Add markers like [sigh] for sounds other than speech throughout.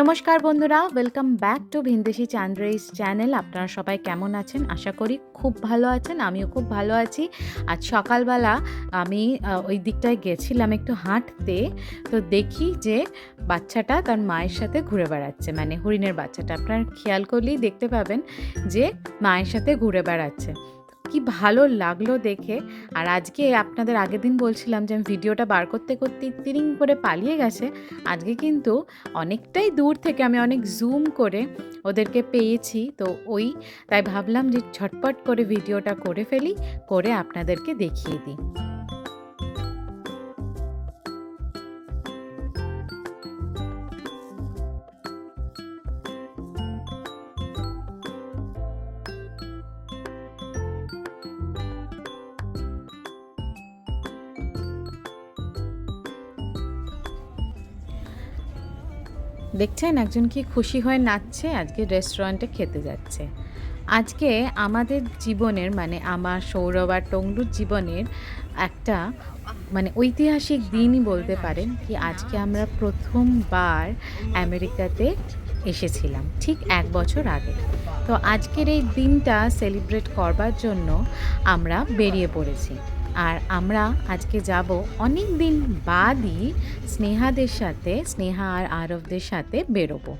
নমস্কার বন্ধুরা welcome back to ভিনদেশি চান্দ্রেইস চ্যানেল আপনারা সবাই কেমন আছেন? আশা করি খুব ভালো আছেন, আমিও খুব ভালো আছি। আজ সকালবেলা আমি ওই দিকটায় গেছিলাম একটু হাঁটতে। তো দেখি যে বাচ্চাটা তার মায়ের সাথে ঘুরে বেড়াচ্ছে মানে হরিণের বাচ্চাটা। আপনার খেয়াল করলেই দেখতে পাবেন যে মায়ের সাথে ঘুরে বেড়াচ্ছে। কি ভালো লাগল দেখে। আর আজকে আপনাদের আগের দিন বলছিলাম যে, আমি ভিডিওটা বার করতে করতে তিরিং করে পালিয়ে গেছে। আজকে কিন্তু অনেকটাই দূর থেকে আমি অনেক জুম করে ওদেরকে পেয়েছি, তো ওই, তাই ভাবলাম যে ঝটপট করে ভিডিওটা করে ফেলি, করে আপনাদেরকে দেখিয়ে দিই। দেখছেন, একজন কি খুশি হয়ে নাচছে, আজকে রেস্টুরেন্টে খেতে যাচ্ছে। আজকে আমাদের জীবনের মানে আমার, সৌরভ আর টংলুর জীবনের একটা মানে ঐতিহাসিক দিনই বলতে পারেন কি, আজকে আমরা প্রথমবার আমেরিকাতে এসেছিলাম, ঠিক এক বছর আগে। তো আজকের এই দিনটা সেলিব্রেট করবার জন্য আমরা বেরিয়ে পড়েছি। আর আমরা আজকে যাব অনেক দিন বাদই স্নেহাদের সাথে, স্নেহা আর আরবদের সাথে বেরোবো।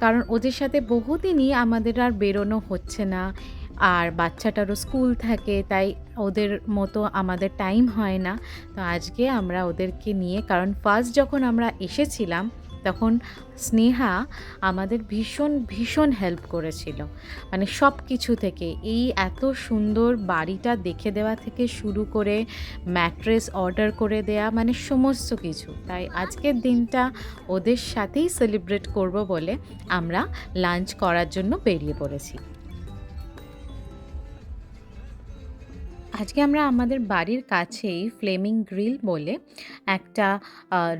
কারণ ওদের সাথে বহুদিনই আমাদের আর বেরোনো হচ্ছে না আর বাচ্চাটারও স্কুল থাকে, তাই ওদের মতো আমাদের টাইম হয় না। তো আজকে আমরা ওদেরকে নিয়ে, কারণ ফার্স্ট যখন আমরা এসেছিলাম তখন স্নেহা আমাদের ভীষণ ভীষণ হেল্প করেছিল। মানে সব কিছু থেকে, এই এত সুন্দর বাড়িটা দেখে দেওয়া থেকে শুরু করে ম্যাট্রেস অর্ডার করে দেয়া মানে সমস্ত কিছু। তাই আজকের দিনটা ওদের সাথেই সেলিব্রেট করব বলে আমরা লাঞ্চ করার জন্য বেরিয়ে পড়েছি। আজকে আমরা আমাদের বাড়ির কাছেই ফ্লেমিং গ্রিল বলে একটা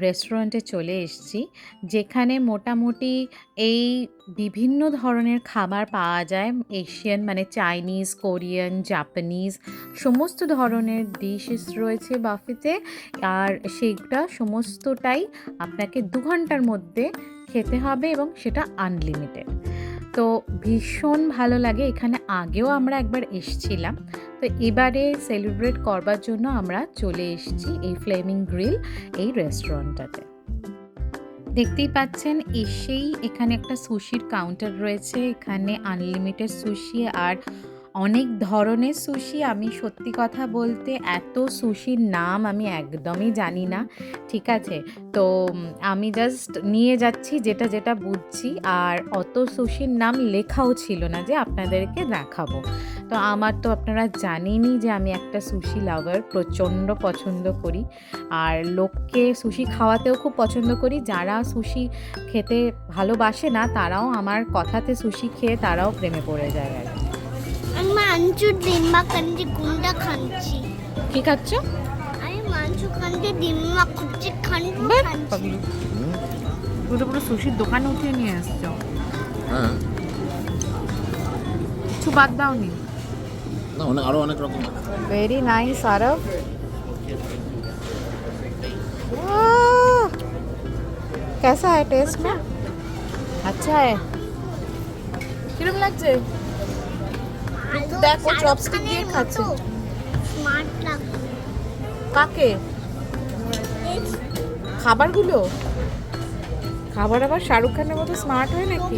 রেস্টুরেন্টে চলে এসেছি, যেখানে মোটামুটি এই বিভিন্ন ধরনের খাবার পাওয়া যায় এশিয়ান মানে চাইনিজ কোরিয়ান জাপানিজ সমস্ত ধরনের ডিশেস রয়েছে বাফেতে আর সেইটা সমস্তটাই আপনাকে দু ঘণ্টার মধ্যে খেতে হবে এবং সেটা আনলিমিটেড তো ভীষণ ভালো লাগে। এখানে আগেও আমরা একবার এসছিলাম। তো এবারে সেলিব্রেট করবার জন্য আমরা চলে এসেছি এই ফ্লেমিং গ্রিল এই রেস্টুরেন্টটাতে দেখতেই পাচ্ছেন, এসেই এখানে একটা সুশির কাউন্টার রয়েছে। এখানে আনলিমিটেড সুশি আর অনেক ধরনের সুশি আমি সত্যি কথা বলতে এত সুশির নাম আমি একদমই জানি না, ঠিক আছে? তো আমি জাস্ট নিয়ে যাচ্ছি যেটা যেটা বুঝছি। আর অত সুশির নাম লেখাও ছিল না যে আপনাদেরকে দেখাবো। তো আমার তো আপনারা জানেনই যে আমি একটা সুশি লাভার প্রচণ্ড পছন্দ করি। আর লোককে সুশি খাওয়াতেও খুব পছন্দ করি। যারা সুশি খেতে ভালোবাসে না, তারাও আমার কথাতে সুশি খেয়ে তারাও প্রেমে পড়ে যায় আর কি। আমি মাঞ্চুর ডিম্বা কান্দি গুন্ডা খাচ্ছি কি খাচ্ছ আমি মাঞ্চু কান্দি ডিম্বা খুঁজছি খান্ডু খাচ্ছি পুরো পুরো সুশির দোকানে উঠিয়ে নিয়ে এসছো হ্যাঁ কিছু বাদ দাওনি না অনেক আরো অনেক রকম আছে वेरी नाइस आरव कैसा है टेस्ट में अच्छा है কিরম দেখো, চপস্টিক দিয়ে খাচ্ছে। কাকে? খাবারগুলো? খাবার আবার শাহরুখ খানের মতো স্মার্ট হয় নাকি?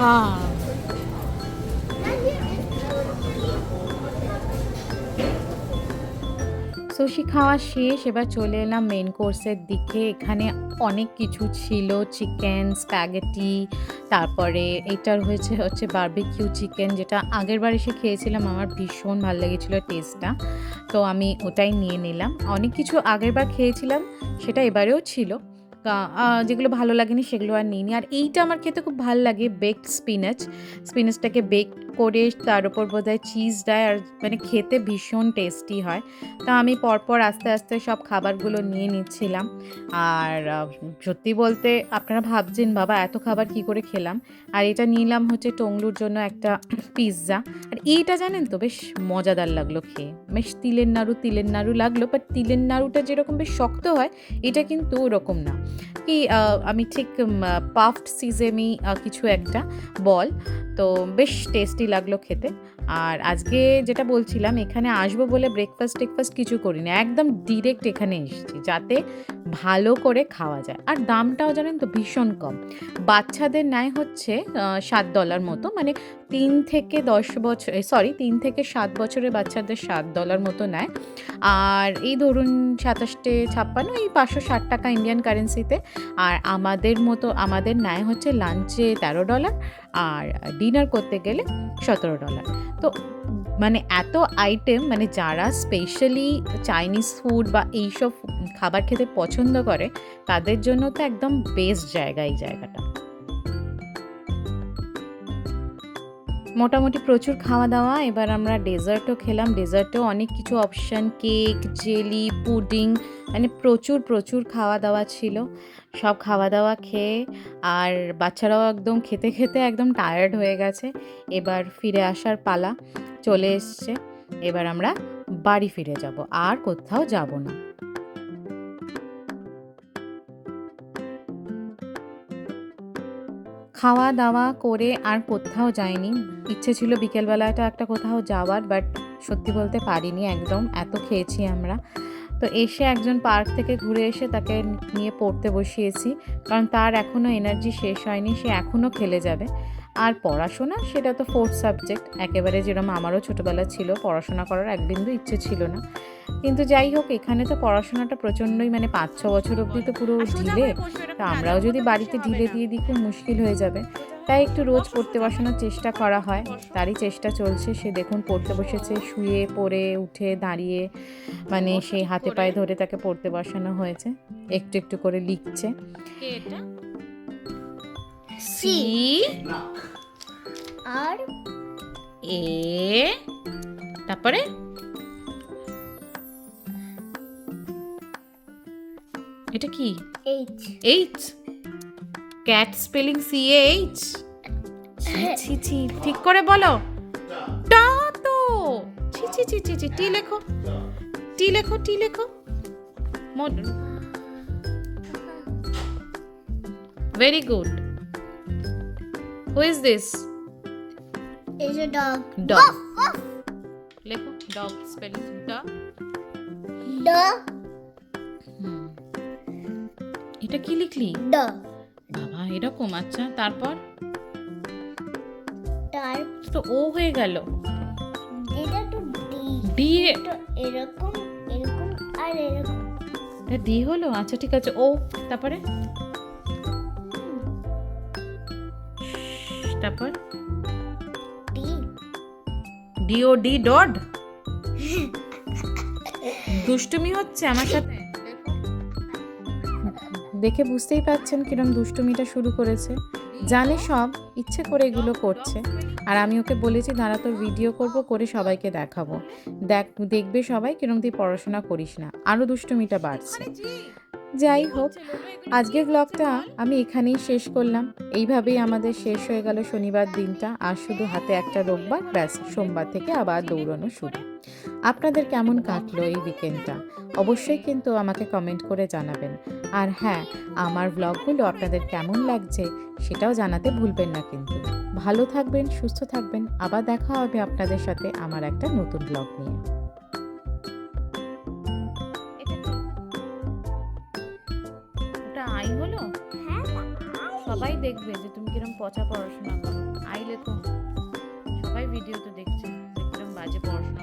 হ্যাঁ। সুশি খাওয়া শেষ, এবার চলে এলাম মেন কোর্সের দিকে। এখানে অনেক কিছু ছিল চিকেন স্প্যাগেটি তারপরে এটার হয়েছে, হচ্ছে বার্বিকিউ চিকেন যেটা আগের বার এসে খেয়েছিলাম, আমার ভীষণ ভালো লেগেছিলো টেস্টটা তো আমি ওটাই নিয়ে নিলাম। অনেক কিছু আগের বার খেয়েছিলাম, সেটা এবারেও ছিল। যেগুলো ভালো লাগেনি সেগুলো আর নিইনি। আর এইটা আমার খেতে খুব ভালো লাগে বেকড স্পিনাচ স্পিনাচটাকে বেক করে তার উপর বোধহয় চিজ দেয় আর মানে খেতে ভীষণ টেস্টি হয়। তো আমি পরপর আস্তে আস্তে সব খাবারগুলো নিয়ে নিচ্ছিলাম। আর সত্যি বলতে আপনারা ভাবছেন, বাবা, এত খাবার কি করে খেলাম? আর এটা নিলাম হচ্ছে টংলুর জন্য একটা [clears throat] পিৎজা আর এইটা জানেন তো, বেশ মজাদার লাগল খেয়ে। বেশ তিলের নাড়ু তিলের নাড়ু লাগল বাট তিলের নাড়ুটা যেরকম বেশ শক্ত হয়, এটা কিন্তু ওরকম না। কি আমি ঠিক পাফড সিজেমি কিছু একটা, বল। তো বেশ টেস্টি লাগল খেতে। আর আজকে যেটা বলছিলাম, এখানে আসব বলে ব্রেকফাস্ট টেকফাস্ট কিছু করিনি। একদম ডিরেক্ট এখানে এসেছি যাতে ভালো করে খাওয়া যায়। আর দামটাও জানেন তো ভীষণ কম। বাচ্চাদের নেয় হচ্ছে সাত ডলার মতো। মানে তিন থেকে দশ বছর সরি তিন থেকে সাত বছরের বাচ্চাদের সাত ডলার মতো নেয় আর এই ধরুন সাতাশটে ছাপ্পান্ন, এই পাঁচশো ষাট টাকা ইন্ডিয়ান কারেন্সিতে আর আমাদের মতো, আমাদের নেয় হচ্ছে লাঞ্চে তেরো ডলার আর ডিনার করতে গেলে সতেরো ডলার তো মানে এত আইটেম মানে যারা স্পেশালি চাইনিজ ফুড বা এইসব খাবার খেতে পছন্দ করে, তাদের জন্য তো একদম বেস্ট জায়গা এই জায়গাটা। মোটামুটি প্রচুর খাওয়া দাওয়া এবার আমরা ডেজার্টও খেলাম। ডেজার্টেও অনেক কিছু অপশান কেক জেলি পুডিং মানে প্রচুর প্রচুর খাওয়া দাওয়া ছিল। সব খাওয়া দাওয়া খেয়ে আর বাচ্চারাও একদম খেতে খেতে একদম টায়ার্ড হয়ে গেছে। এবার ফিরে আসার পালা চলে এসছে। এবার আমরা বাড়ি ফিরে যাব। আর কোথাও যাব না। খাওয়া দাওয়া করে আর কোথাও যাইনি। ইচ্ছে ছিল বিকেলবেলাটা একটা কোথাও যাওয়ার বাট সত্যি বলতে পারিনি একদম। এত খেয়েছি আমরা। তো এসে একজন পার্ক থেকে ঘুরে এসে তাকে নিয়ে পড়তে বসিয়েছি, কারণ তার এখনও এনার্জি শেষ হয়নি, সে এখনও খেলে যাবে। আর পড়াশোনা সেটা তো ফোর্থ সাবজেক্ট একেবারে যেরকম আমারও ছোটোবেলা ছিল পড়াশোনা করার এক বিন্দু ইচ্ছে ছিল না। কিন্তু যাই হোক এখানে তো পড়াশোনাটা প্রচণ্ডই মানে পাঁচ ছ বছর অবধি তো পুরো ঢিলে তা আমরাও যদি বাড়িতে ঢিলে দিয়ে দিই খুব মুশকিল হয়ে যাবে। তাই একটু রোজ পড়তে বসানোর চেষ্টা করা হয়। তারই চেষ্টা চলছে। সে দেখুন পড়তে বসেছে শুয়ে পড়ে উঠে দাঁড়িয়ে মানে সেই হাতে পায়ে ধরে তাকে পড়তে বসানো হয়েছে। একটু একটু করে লিখছে। সি আর এ তারপরে? এটা কি? H H cat spelling C H ছি ছি ঠিক করে বলো। টা তো। ছি ছি ছি ছি ছি টি লেখো। টি লেখো টি লেখো। Very good who is this is a dog. Dog লেখো ডগ স্পেলিং ডগ The এটা কি লিখলি? বাবা এরকম আচ্ছা তারপর? তার তো ও হয়ে গেল। এটা তো ডি। ডি এরকম এরকম আর এরকম। ডি হলো? আচ্ছা ঠিক আছে ও তারপরে? তারপর? ডি ডি ও ডি ডড দুষ্টুমি হচ্ছে আমার সাথে? দেখে বুঝতেই পাচ্ছেন কিরম দুষ্টুমিটা শুরু করেছে। জানে সব ইচ্ছে করে এগুলো করছে। আর আমি ওকে বলেছি দাঁড়া তোর ভিডিও করব করে সবাইকে দেখাবো। দেখ দেখবে সবাই কিরম তুই পড়াশোনা করিস না। আরও দুষ্টুমিটা বাড়ছে। যাই হোক, আজকের ব্লগটা আমি এখানেই শেষ করলাম। এইভাবেই আমাদের শেষ হয়ে গেল শনিবার দিনটা। আর শুধু হাতে একটা রোববার, ব্যাস, সোমবার থেকে আবার দৌড়ানো শুরু। আপনাদের কেমন কাটলো এই উইকেন্ডটা অবশ্যই কিন্তু আমাকে কমেন্ট করে জানাবেন। আর হ্যাঁ আমার ব্লগগুলো আপনাদের কেমন লাগছে সেটাও জানাতে ভুলবেন না কিন্তু। ভালো থাকবেন, সুস্থ থাকবেন। আবার দেখা হবে আপনাদের সাথে আমার একটা নতুন ব্লগ নিয়ে। ওটা আই হলো? হ্যাঁ সবাই দেখবে যে তুমি কিরম পচা পড়াশোনা করো। আই লেখো সবাই ভিডিওতে দেখছে একদম কিরম বাজে পড়াশোনা